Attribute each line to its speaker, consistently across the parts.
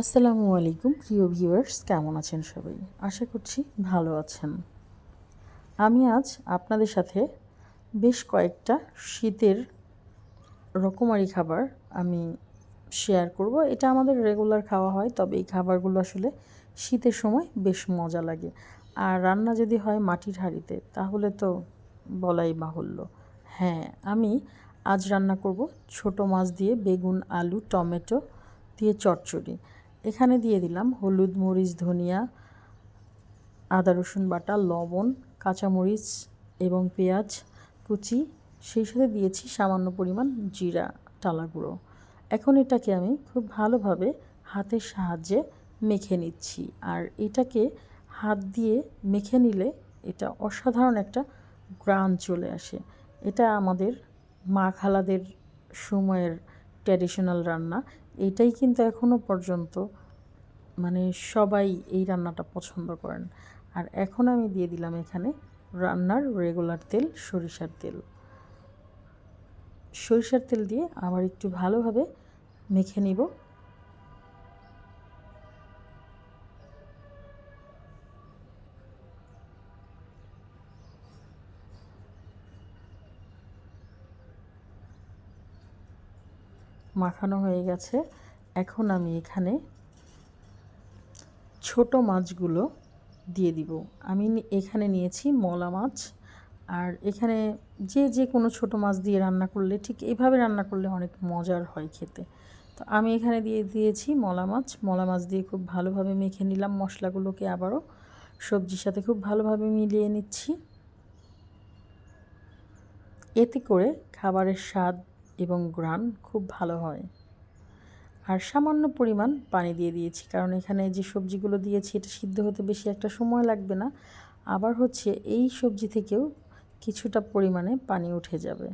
Speaker 1: আসসালামু আলাইকুম, প্রিয় ভিউয়ার্স, কেমন আছেন সবাই? আশা করছি ভালো আছেন। আমি আজ আপনাদের সাথে বেশ কয়েকটা শীতের রকমারি খাবার আমি শেয়ার করব। এটা আমাদের রেগুলার খাওয়া হয়, তবে এই খাবারগুলো আসলে শীতের সময় বেশ মজা লাগে। আর রান্না যদি হয় মাটির হাঁড়িতে, তাহলে তো বলাই বাহুল্য। হ্যাঁ আমি আজ রান্না করব ছোট মাছ দিয়ে বেগুন, আলু, টমেটো দিয়ে চচ্চড়ি এখানে দিয়ে দিলাম হলুদ, মরিচ, ধনিয়া, আদা, রসুন বাটা, লবণ, কাঁচামরিচ এবং পেঁয়াজ, কুচি। সেই সাথে দিয়েছি সামান্য পরিমাণ জিরা, টালা গুঁড়ো। এখন এটাকে আমি খুব ভালোভাবে হাতের সাহায্যে মেখে নিচ্ছি। আর এটাকে হাত দিয়ে মেখে নিলে এটা অসাধারণ একটা গ্রান চলে আসে। এটা আমাদের মা খালাদের সময়ের ট্র্যাডিশনাল রান্না। এটাই কিন্তু এখনও পর্যন্ত মানে সবাই এই রান্নাটা পছন্দ করেন। আর এখন আমি দিয়ে দিলাম এখানে রান্নার রেগুলার তেল, সরিষার তেল। সরিষার তেল দিয়ে আবার একটু ভালোভাবে মেখে নিব। মাখানো হয়ে গেছে। এখন আমি এখানে ছোট মাছগুলো দিয়ে দিব। আমি এখানে নিয়েছি মলা মাছ। আর এখানে যে যে কোনো ছোট মাছ দিয়ে রান্না করলে ঠিক এইভাবে রান্না করলে অনেক মজার হয় খেতে। তো আমি এখানে দিয়ে দিয়েছি মলা মাছ। মলা মাছ দিয়ে খুব ভালোভাবে মেখে নিলাম মশলাগুলোকে আবারও। সবজির সাথে খুব ভালোভাবে মিলিয়ে নিচ্ছি। এতে করে খাবারের স্বাদ এবং গ্রান খুব ভালো হয়। আর সামান্য পরিমাণ পানি দিয়ে দিয়েছি, কারণ এখানে যে সবজিগুলো দিয়েছি, এটা সিদ্ধ হতে বেশি একটা সময় লাগবে না। আবার হচ্ছে এই সবজি থেকেও কিছুটা পরিমাণে পানি উঠে যাবে।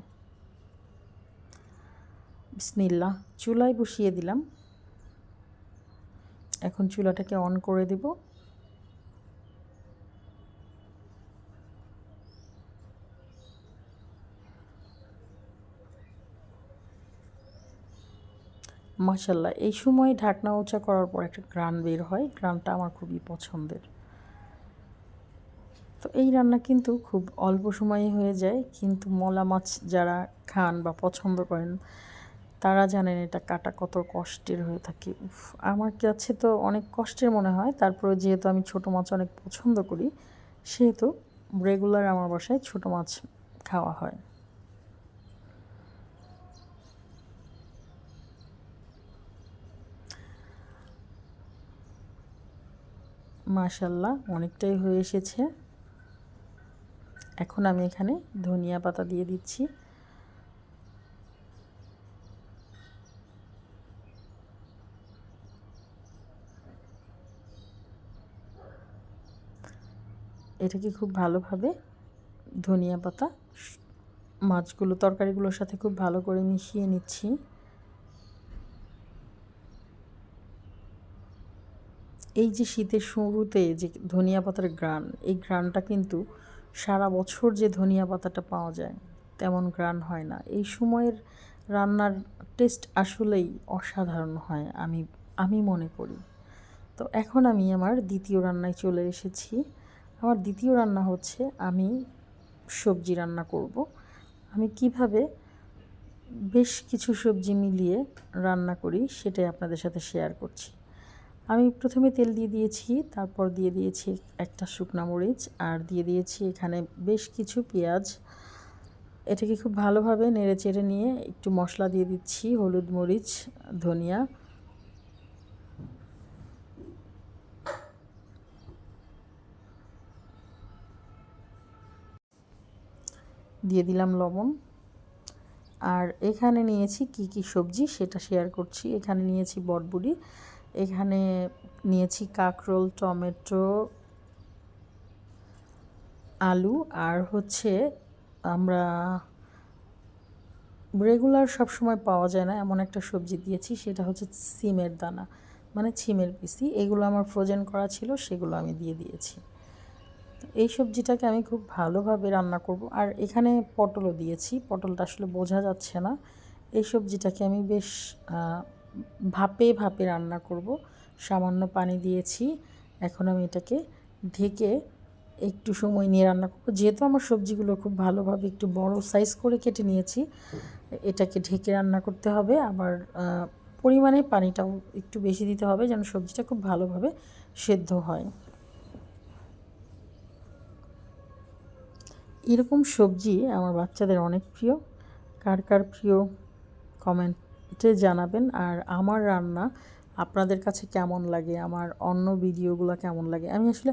Speaker 1: বিসমিল্লা চুলায় বসিয়ে দিলাম। এখন চুলাটাকে অন করে দেবো। মাসাল্লাহ এই সময় ঢাকনা উঁচা করার পর একটা গ্রান বের হয়। গ্রানটা আমার খুবই পছন্দের। তো এই রান্না কিন্তু খুব অল্প সময়ে হয়ে যায়, কিন্তু মলা মাছ যারা খান বা পছন্দ করেন, তারা জানেন এটা কাটা কত কষ্টের হয়ে থাকে। উফ, আমার কাছে তো অনেক কষ্টের মনে হয়। তারপরে যেহেতু আমি ছোট মাছ অনেক পছন্দ করি, সেহেতু রেগুলার আমার বাসায় ছোট মাছ খাওয়া হয়। মাশাল্লাহ, অনেকটাই হয়ে এসেছে। এখন আমি এখানে ধনিয়া পাতা দিয়ে দিচ্ছি। এটাকে খুব ভালোভাবে ধনিয়া পাতা, মাছগুলো, তরকারিগুলোর সাথে খুব ভালো করে মিশিয়ে নিচ্ছি। এই যে শীতের শুরুতে যে ধনিয়া পাতার গ্রান এই গ্রানটা কিন্তু সারা বছর যে ধনিয়া পাতাটা পাওয়া যায়, তেমন গ্রান হয় না। এই সময়ের রান্নার টেস্ট আসলেই অসাধারণ হয় আমি আমি মনে করি। তো এখন আমি আমার দ্বিতীয় রান্নায় চলে এসেছি। আমার দ্বিতীয় রান্না হচ্ছে আমি সবজি রান্না করব। আমি কীভাবে বেশ কিছু সবজি মিলিয়ে রান্না করি সেটাই আপনাদের সাথে শেয়ার করছি। আমি প্রথমে তেল দিয়ে দিয়েছি, তারপর দিয়ে দিয়েছি একটা শুকনা মরিচ, আর দিয়ে দিয়েছি এখানে বেশ কিছু পেঁয়াজ। এটাকে খুব ভালোভাবে নেড়ে চেড়ে নিয়ে একটু মশলা দিয়ে দিচ্ছি, হলুদ মরিচ, ধনিয়া। দিয়ে দিলাম লবণ। আর এখানে নিয়েছি কি কি সবজি সেটা শেয়ার করছি। এখানে নিয়েছি বটবুড়ি এখানে নিয়েছি কাঁকরোল, টমেটো, আলু, আর হচ্ছে আমরা রেগুলার সব সময় পাওয়া যায় না, এমন একটা সবজি দিয়েছি, সেটা হচ্ছে সিমের দানা মানে ছিমের পিসি। এগুলো আমার ফ্রোজেন করা ছিল, সেগুলো আমি দিয়ে দিয়েছি। এই সবজিটাকে আমি খুব ভালোভাবে রান্না করব। আর এখানে পটলও দিয়েছি, পটলটা আসলে বোঝা যাচ্ছে না। এই সবজিটাকে আমি বেশ ভাপে ভাপে রান্না করব। সামান্য পানি দিয়েছি। এখন আমি এটাকে ঢেকে একটু সময় নিয়ে রান্না করব। যেহেতু আমার সবজিগুলো খুব ভালোভাবে একটু বড় সাইজ করে কেটে নিয়েছি, এটাকে ঢেকে রান্না করতে হবে। আবার পরিমাণে পানিটাও একটু বেশি দিতে হবে যেন সবজিটা খুব ভালোভাবে সেদ্ধ হয়। এরকম সবজি আমার বাচ্চাদের অনেক প্রিয়। কার কার প্রিয়? কমেন্টে জানাবেন আর আমার রান্না আপনাদের কাছে কেমন লাগে? আমার অন্য ভিডিওগুলো কেমন লাগে? আমি আসলে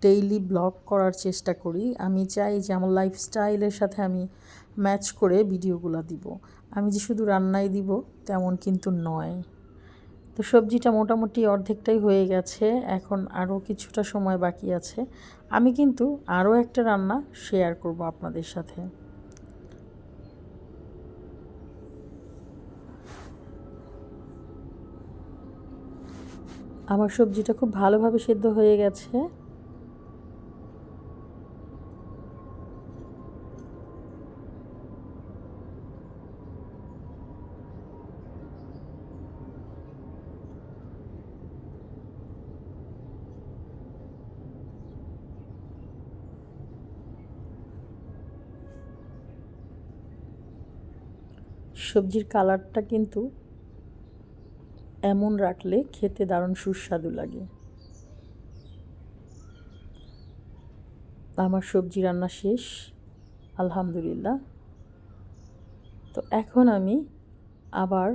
Speaker 1: ডেইলি ব্লগ করার চেষ্টা করি। আমি চাই যে আমার লাইফস্টাইলের সাথে আমি ম্যাচ করে ভিডিওগুলো দিব। আমি যে শুধু রান্নাই দিব তেমন কিন্তু নয়। তো সবজিটা মোটামুটি অর্ধেকটাই হয়ে গেছে। এখন আরও কিছুটা সময় বাকি আছে। আমি কিন্তু আরও একটা রান্না শেয়ার করব আপনাদের সাথে। আমার সবজিটা খুব ভালোভাবে সেদ্ধ হয়ে গেছে। সবজির কালারটা কিন্তু এমন রাখলে খেতে দারুণ সুস্বাদু লাগে। আমার সবজি রান্না শেষ, আলহামদুলিল্লাহ। তো এখন আমি আবার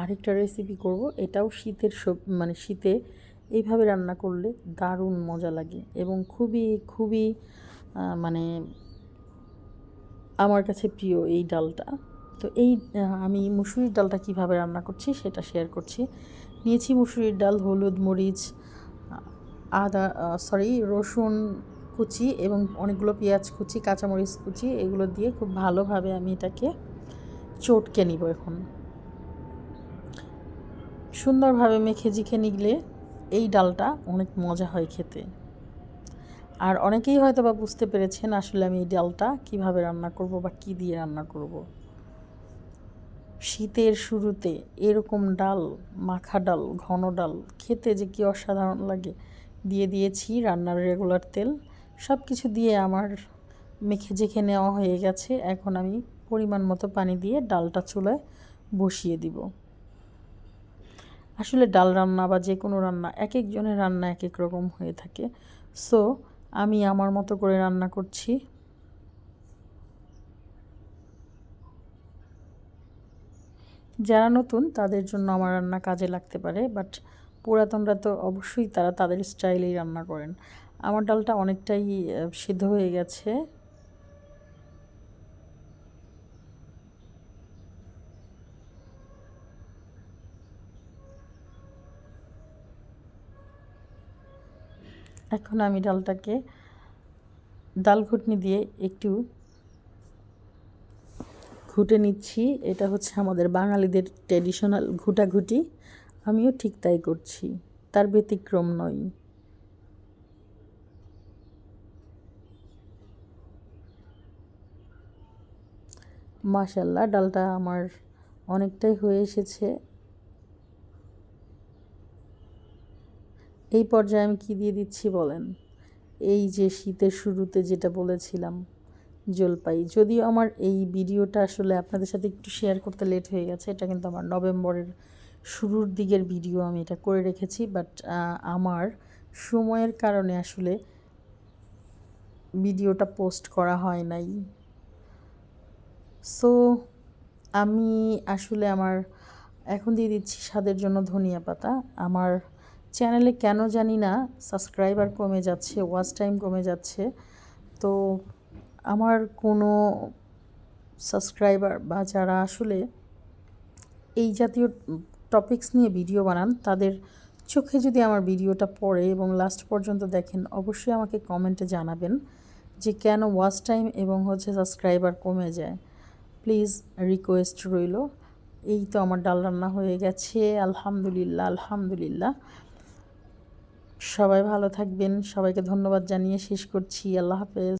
Speaker 1: আরেকটা রেসিপি করব, এটাও শীতের সব মানে শীতে এইভাবে রান্না করলে দারুণ মজা লাগে এবং খুবই খুবই মানে আমার কাছে প্রিয় এই ডালটা। তো এই আমি মুসুরির ডালটা কীভাবে রান্না করছি সেটা শেয়ার করছি। নিয়েছি মুসুরির ডাল, হলুদ, মরিচ আদা সরি রসুন কুচি এবং অনেকগুলো পেঁয়াজ কুচি, কাঁচামরিচ কুচি, এগুলো দিয়ে খুব ভালোভাবে আমি এটাকে চটকে নিব এখন। সুন্দরভাবে মেখে জিখে নিগলে এই ডালটা অনেক মজা হয় খেতে। আর অনেকেই হয়তো বা বুঝতে পেরেছেন আসলে আমি এই ডালটা কীভাবে রান্না করব বা কি দিয়ে রান্না করব। শীতের শুরুতে এরকম ডাল, মাখা ডাল, ঘন ডাল খেতে যে কী অসাধারণ লাগে। দিয়ে দিয়েছি রান্নার রেগুলার তেল। সব কিছু দিয়ে আমার মেখে জেখে নেওয়া হয়ে গেছে। এখন আমি পরিমাণ মতো পানি দিয়ে ডালটা চুলায় বসিয়ে দিব। আসলে ডাল রান্না বা যে কোনো রান্না, এক একজনের রান্না এক এক রকম হয়ে থাকে। সো আমি আমার মতো করে রান্না করছি। যারা নতুন, তাদের জন্য আমার রান্না কাজে লাগতে পারে বাট পুরাতনরা তো অবশ্যই তারা তাদের স্টাইলেই রান্না করেন। আমার ডালটা অনেকটাই সিদ্ধ হয়ে গেছে। এখন আমি ডালটাকে, ডাল ঘুটনি দিয়ে একটু ঘুটে নিচ্ছি। এটা হচ্ছে আমাদের বাঙালিদের ট্র্যাডিশনাল ঘুটাঘুটি। আমিও ঠিক তাই করছি। তার ব্যতিক্রম নয়। মাশাল্লাহ ডালটা আমার অনেকটাই হয়ে এসেছে। এই পর্যায়ে আমি কি দিয়ে দিচ্ছি বলেন? এই যে শীতের শুরুতে যেটা বলেছিলাম। জলপাই। যদিও আমার এই ভিডিওটা আসলে আপনাদের সাথে একটু শেয়ার করতে লেট হয়ে গেছে, এটা কিন্তু আমার নভেম্বরের শুরুর দিকের ভিডিও আমি এটা করে রেখেছি বাট আমার সময়ের কারণে আসলে ভিডিওটা পোস্ট করা হয় নাই। সো আমি আসলে আমার, এখন দিয়ে দিচ্ছি স্বাদের জন্য ধনিয়া পাতা। আমার চ্যানেলে কেন জানি না সাবস্ক্রাইবার কমে যাচ্ছে ওয়াচ টাইম কমে যাচ্ছে। তো আমার কোনো সাবস্ক্রাইবার বা যারা আসলে এই জাতীয় টপিকস নিয়ে ভিডিও বানান, তাদের চোখে যদি আমার ভিডিওটা পড়ে এবং লাস্ট পর্যন্ত দেখেন, অবশ্যই আমাকে কমেন্টে জানাবেন যে কেন ওয়াচ টাইম এবং হচ্ছে সাবস্ক্রাইবার কমে যায়। প্লিজ রিকোয়েস্ট রইল। এই তো আমার ডাল রান্না হয়ে গেছে। আলহামদুলিল্লাহ আলহামদুলিল্লাহ। সবাই ভালো থাকবেন। সবাইকে ধন্যবাদ জানিয়ে শেষ করছি। আল্লাহ হাফেজ।